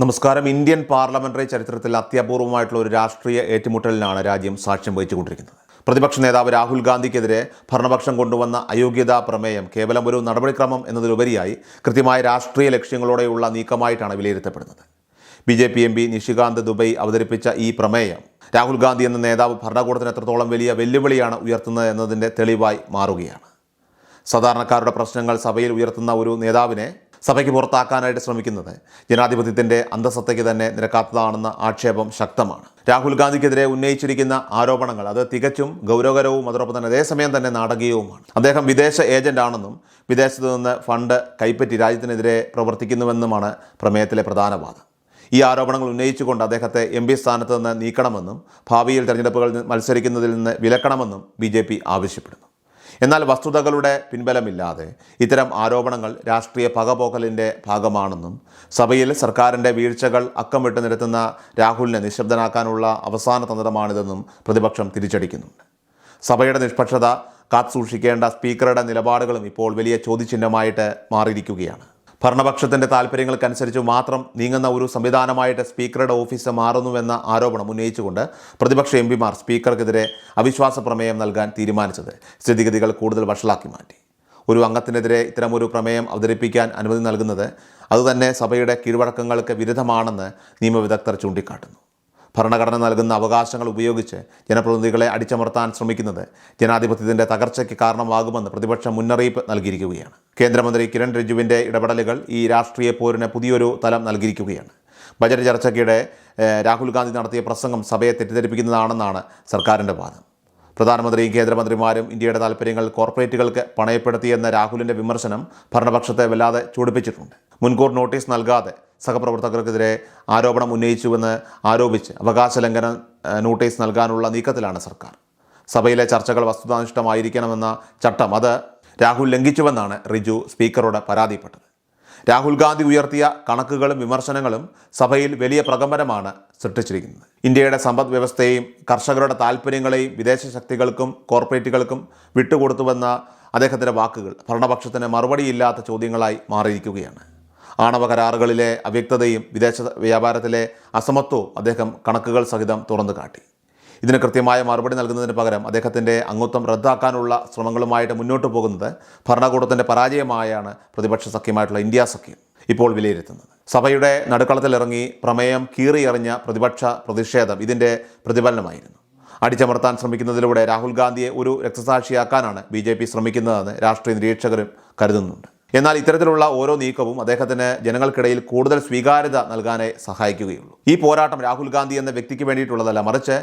നമസ്കാരം. Indian parliamentary ചരിത്രത്തിൽ അത്യപൂർവമായിട്ടുള്ള ഒരു രാഷ്ട്രീയ ഏറ്റുമുട്ടലിനാണ് രാജ്യം സാക്ഷ്യം വഹിച്ചുകൊണ്ടിരിക്കുന്നത്. പ്രതിപക്ഷ നേതാവ് രാഹുൽ ഗാന്ധിക്കെതിരെ ഭരണപക്ഷം കൊണ്ടുവന്ന അയോഗ്യതാ പ്രമേയം കേവലം ഒരു നടപടിക്രമം എന്നതിലുപരിയായി കൃത്യമായ രാഷ്ട്രീയ ലക്ഷ്യങ്ങളോടെയുള്ള നീക്കമായിട്ടാണ് വിലയിരുത്തപ്പെടുന്നത്. B J P M P Nishikant Dubey അവതരിപ്പിച്ച ഈ പ്രമേയം രാഹുൽ ഗാന്ധി എന്ന നേതാവ് ഭരണകൂടത്തിന് എത്രത്തോളം വലിയ വെല്ലുവിളിയാണ് ഉയർത്തുന്നത് എന്നതിന്റെ തെളിവായി മാറുകയാണ്. സാധാരണക്കാരുടെ പ്രശ്നങ്ങൾ സഭയിൽ ഉയർത്തുന്ന ഒരു നേതാവിനെ സഭയ്ക്ക് പുറത്താക്കാനായിട്ട് ശ്രമിക്കുന്നത്. ജനാധിപത്യത്തിന്റെ അന്തസത്തയ്ക്ക് തന്നെ നിരക്കാത്തതാണെന്ന ആക്ഷേപം ശക്തമാണ്. രാഹുൽ ഗാന്ധിക്കെതിരെ ഉന്നയിച്ചിരിക്കുന്ന ആരോപണങ്ങൾ അത് തികച്ചും ഗൗരവകരവും അതോടൊപ്പം തന്നെ അതേസമയം തന്നെ നാടകീയവുമാണ്. അദ്ദേഹം വിദേശ ഏജന്റ് ആണെന്നും വിദേശത്തു നിന്ന് ഫണ്ട് കൈപ്പറ്റി രാജ്യത്തിനെതിരെ പ്രവർത്തിക്കുന്നുവെന്നുമാണ് പ്രമേയത്തിലെ പ്രധാന വാദം. ഈ ആരോപണങ്ങൾ ഉന്നയിച്ചുകൊണ്ട് അദ്ദേഹത്തെ എം പി സ്ഥാനത്ത് നിന്ന് നീക്കണമെന്നും ഭാവിയിൽ തെരഞ്ഞെടുപ്പുകൾ മത്സരിക്കുന്നതിൽ നിന്ന് വിലക്കണമെന്നും ബി ആവശ്യപ്പെടുന്നു. എന്നാൽ വസ്തുതകളുടെ പിൻബലമില്ലാതെ ഇത്തരം ആരോപണങ്ങൾ രാഷ്ട്രീയ പകപോക്കലിന്റെ ഭാഗമാണെന്നും സഭയിൽ സർക്കാരിന്റെ വീഴ്ചകൾ അക്കമിട്ട് നിരത്തുന്ന രാഹുലിനെ നിശബ്ദനാക്കാനുള്ള അവസാന തന്ത്രമാണിതെന്നും പ്രതിപക്ഷം തിരിച്ചടിക്കുന്നുണ്ട്. സഭയുടെ നിഷ്പക്ഷത കാത്തുസൂക്ഷിക്കേണ്ട സ്പീക്കറുടെ നിലപാടുകളും ഇപ്പോൾ വലിയ ചോദ്യചിഹ്നമായിട്ട് മാറിയിരിക്കുകയാണ്. ഭരണപക്ഷത്തിന്റെ താല്പര്യങ്ങൾക്കനുസരിച്ച് മാത്രം നീങ്ങുന്ന ഒരു സംവിധാനമായിട്ട് സ്പീക്കറുടെ ഓഫീസ് മാറുന്നുവെന്ന ആരോപണം ഉന്നയിച്ചുകൊണ്ട് പ്രതിപക്ഷ എം പിമാർ സ്പീക്കർക്കെതിരെ അവിശ്വാസ പ്രമേയം നൽകാൻ തീരുമാനിച്ചത് സ്ഥിതിഗതികൾ കൂടുതൽ വഷളാക്കി മാറ്റി. ഒരു അംഗത്തിനെതിരെ ഇത്തരമൊരു പ്രമേയം അവതരിപ്പിക്കാൻ അനുമതി നൽകുന്നത് അതുതന്നെ സഭയുടെ കീഴ്വഴക്കങ്ങൾക്ക് വിരുദ്ധമാണെന്ന് നിയമവിദഗ്ധർ ചൂണ്ടിക്കാട്ടുന്നു. ഭരണഘടന നൽകുന്ന അവകാശങ്ങൾ ഉപയോഗിച്ച് ജനപ്രതിനിധികളെ അടിച്ചമർത്താൻ ശ്രമിക്കുന്നത് ജനാധിപത്യത്തിന്റെ തകർച്ചയ്ക്ക് കാരണമാകുമെന്ന് പ്രതിപക്ഷം മുന്നറിയിപ്പ് നൽകിയിരിക്കുകയാണ്. കേന്ദ്രമന്ത്രി കിരൺ റിജുവിന്റെ ഇടപെടലുകൾ ഈ രാഷ്ട്രീയ പോരിന് പുതിയൊരു തലം നൽകിയിരിക്കുകയാണ്. ബജറ്റ് ചർച്ചയ്ക്കിടെ രാഹുൽ ഗാന്ധി നടത്തിയ പ്രസംഗം സഭയെ തെറ്റിദ്ധരിപ്പിക്കുന്നതാണെന്നാണ് സർക്കാരിന്റെ വാദം. പ്രധാനമന്ത്രിയും കേന്ദ്രമന്ത്രിമാരും ഇന്ത്യയുടെ താല്പര്യങ്ങൾ കോർപ്പറേറ്റുകൾക്ക് പണയപ്പെടുത്തിയെന്ന രാഹുലിന്റെ വിമർശനം ഭരണപക്ഷത്തെ വല്ലാതെ ചൂടിപ്പിച്ചിട്ടുണ്ട്. മുൻകൂർ നോട്ടീസ് നൽകാതെ സഹപ്രവർത്തകർക്കെതിരെ ആരോപണം ഉന്നയിച്ചുവെന്ന് ആരോപിച്ച് അവകാശ ലംഘനം നോട്ടീസ് നൽകാനുള്ള നീക്കത്തിലാണ് സർക്കാർ. സഭയിലെ ചർച്ചകൾ വസ്തുതാനിഷ്ഠമായിരിക്കണമെന്ന ചട്ടം അത് രാഹുൽ ലംഘിച്ചുവെന്നാണ് റിജു സ്പീക്കറോട് പരാതിപ്പെട്ടത്. രാഹുൽ ഗാന്ധി ഉയർത്തിയ കണക്കുകളും വിമർശനങ്ങളും സഭയിൽ വലിയ പ്രകമ്പനമാണ് സൃഷ്ടിച്ചിരിക്കുന്നത്. ഇന്ത്യയുടെ സമ്പദ് വ്യവസ്ഥയെയും കർഷകരുടെ താല്പര്യങ്ങളെയും വിദേശ ശക്തികൾക്കും കോർപ്പറേറ്റുകൾക്കും വിട്ടുകൊടുത്തുവെന്ന അദ്ദേഹത്തിന്റെ വാക്കുകൾ ഭരണപക്ഷത്തിന് മറുപടിയില്ലാത്ത ചോദ്യങ്ങളായി മാറിയിരിക്കുകയാണ്. ആണവ കരാറുകളിലെ അവ്യക്തതയും വിദേശ വ്യാപാരത്തിലെ അസമത്വവും അദ്ദേഹം കണക്കുകൾ സഹിതം തുറന്നു കാട്ടി. ഇതിന് കൃത്യമായ മറുപടി നൽകുന്നതിന് പകരം അദ്ദേഹത്തിന്റെ അംഗത്വം റദ്ദാക്കാനുള്ള ശ്രമങ്ങളുമായിട്ട് മുന്നോട്ട് പോകുന്നത് ഭരണകൂടത്തിന്റെ പരാജയമായാണ് പ്രതിപക്ഷ സഖ്യമായിട്ടുള്ള ഇന്ത്യ സഖ്യം ഇപ്പോൾ വിലയിരുത്തുന്നത്. സഭയുടെ നടുക്കളത്തിലിറങ്ങി പ്രമേയം കീറിയെറിഞ്ഞ പ്രതിപക്ഷ പ്രതിഷേധം ഇതിന്റെ പ്രതിഫലനമായിരുന്നു. അടിച്ചമർത്താൻ ശ്രമിക്കുന്നതിലൂടെ രാഹുൽ ഗാന്ധിയെ ഒരു രക്തസാക്ഷിയാക്കാനാണ് ബി ജെ പി ശ്രമിക്കുന്നതെന്ന് രാഷ്ട്രീയ നിരീക്ഷകരും കരുതുന്നുണ്ട്. എന്നാൽ ഇത്തരത്തിലുള്ള ഓരോ നീക്കവും അദ്ദേഹത്തിന് ജനങ്ങൾക്കിടയിൽ കൂടുതൽ സ്വീകാര്യത നൽകാനേ സഹായിക്കുകയുള്ളൂ. ഈ പോരാട്ടം രാഹുൽ ഗാന്ധി എന്ന വ്യക്തിക്ക് വേണ്ടിയിട്ടുള്ളതല്ല. മറിച്ച്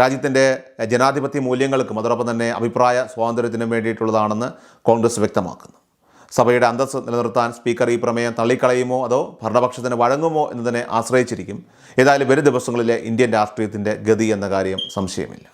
രാജ്യത്തിന്റെ ജനാധിപത്യ മൂല്യങ്ങൾക്കും അതോടൊപ്പം തന്നെ അഭിപ്രായ സ്വാതന്ത്ര്യത്തിനും വേണ്ടിയിട്ടുള്ളതാണെന്ന് കോൺഗ്രസ് വ്യക്തമാക്കുന്നു. സഭയുടെ അന്തസ് നിലനിർത്താൻ സ്പീക്കർ ഈ പ്രമേയം തള്ളിക്കളയുമോ അതോ ഭരണപക്ഷത്തിന് വഴങ്ങുമോ എന്നതിനെ ആശ്രയിച്ചിരിക്കും. ഏതായാലും വരും ദിവസങ്ങളിലെ ഇന്ത്യൻ രാഷ്ട്രീയത്തിന്റെ ഗതി എന്ന കാര്യം സംശയമില്ല.